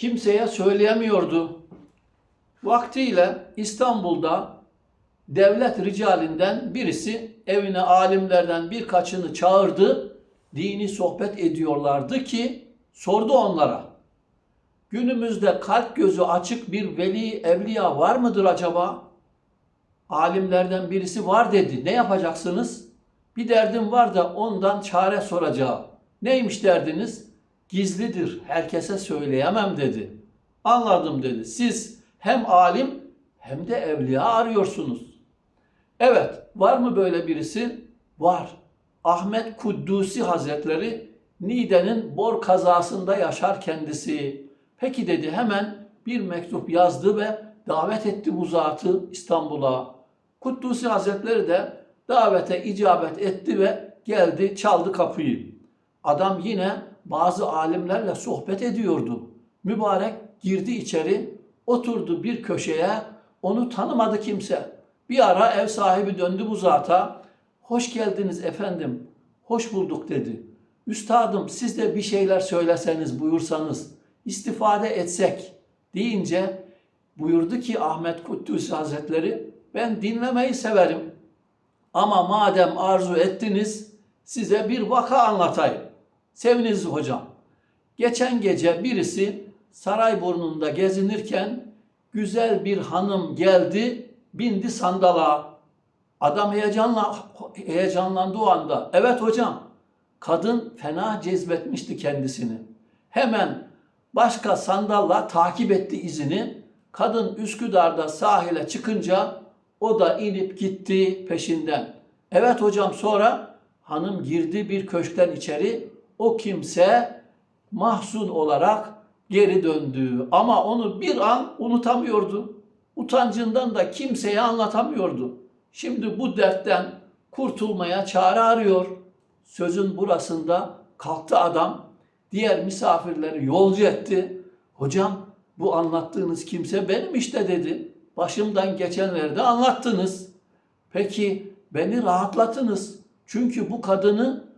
kimseye söyleyemiyordu. Vaktiyle İstanbul'da devlet ricalinden birisi evine alimlerden birkaçını çağırdı. Dini sohbet ediyorlardı ki sordu onlara. Günümüzde kalp gözü açık bir veli evliya var mıdır acaba? Alimlerden birisi var dedi. Ne yapacaksınız? Bir derdim var da ondan çare soracağım. Neymiş derdiniz? Gizlidir. Herkese söyleyemem dedi. Anladım dedi. Siz hem alim hem de evliya arıyorsunuz. Evet, var mı böyle birisi? Var. Ahmet Kuddusi Hazretleri Niğde'nin Bor kazasında yaşar kendisi. Peki dedi hemen bir mektup yazdı ve davet etti bu zatı İstanbul'a. Kuddusi Hazretleri de davete icabet etti ve geldi çaldı kapıyı. Adam yine bazı alimlerle sohbet ediyordu. Mübarek girdi içeri, oturdu bir köşeye, onu tanımadı kimse. Bir ara ev sahibi döndü bu zata. Hoş geldiniz efendim. Hoş bulduk dedi. Üstadım siz de bir şeyler söyleseniz, buyursanız, istifade etsek deyince buyurdu ki Ahmet Kutlusi Hazretleri ben dinlemeyi severim. Ama madem arzu ettiniz size bir vaka anlatayım. Seviniz hocam. Geçen gece birisi Sarayburnu'nda gezinirken güzel bir hanım geldi, bindi sandala. Adam heyecanla heyecanlandı o anda. Evet hocam. Kadın fena cezbetmişti kendisini. Hemen başka sandalla takip etti izini. Kadın Üsküdar'da sahile çıkınca o da inip gitti peşinden. Evet hocam sonra hanım girdi bir köşkten içeri. O kimse mahzun olarak geri döndü. Ama onu bir an unutamıyordu. Utancından da kimseye anlatamıyordu. Şimdi bu dertten kurtulmaya çare arıyor. Sözün burasında kalktı adam, diğer misafirleri yolcu etti. Hocam bu anlattığınız kimse benim işte dedi. Başımdan geçenleri de anlattınız. Peki beni rahatlatınız. Çünkü bu kadını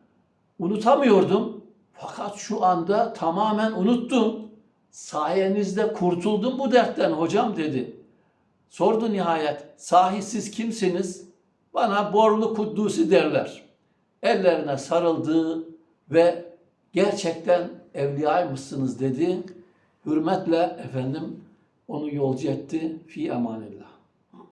unutamıyordum. Fakat şu anda tamamen unuttum. Sayenizde kurtuldum bu dertten hocam dedi. Sordu nihayet, sahi siz kimsiniz? Bana Borlu Kuddusi derler. Ellerine sarıldı ve gerçekten evliyaymışsınız dedi. Hürmetle efendim onu yolcu etti. Fi emanillah.